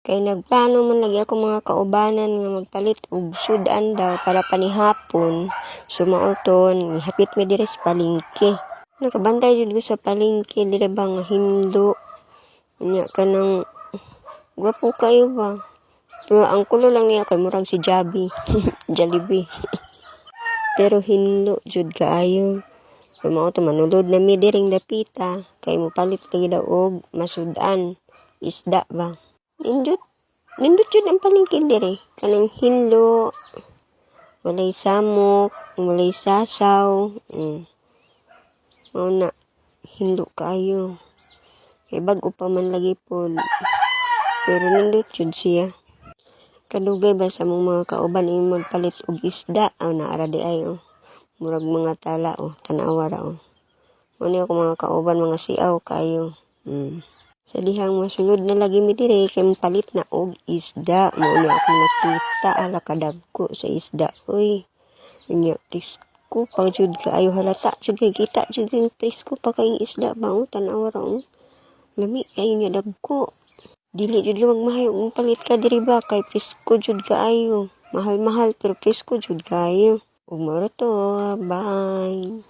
Kay nagplano man lagi ako mga kaubanan nga magpalit og sudan daw para panihapon. Sumauton, hapit mi diri sa palengke. Nakabantay jud ko sa palengke diri ba nga hinlo. Nya ka nang gwapo kayo ba? Pero ang kulo lang niya kay murag si Jabi. Jollibee. Pero hinlo jud kaayo. Sumauton manulod na mi diring dapita kay mopalit lagi daw og masudan. Isda ba? Nindot. Nindot yun ang palengke diri. Kanang hinlo. Walay samok. Walay sasaw. Mm. Mao na. Hinlo kayo. Kay bago pa man lagi po. Pero nindot yun siya. Kadugay ba sa mong mga kauban yung magpalit og isda? Aw naara di ay oh. Murag mga tala oh. Tanawa ra oh. Muna ako mga kauban mga siaw kayo. Mm. Sa dihang masulod na lagi mi dire kay palit na og isda. Muna ako nakita ala kadagko sa isda. Uy. Nya presko pang jud kaayo halata jud kay kita jud kay presko pa kay isda ba oh. Tanawa ra oh. Lami kayo niya dagko. Dili jud ka magmahayo kung palit ka diri ba kay presko jud kaayo. Mahal-mahal pero presko jud kaayo. Ug mao ra to. Bye.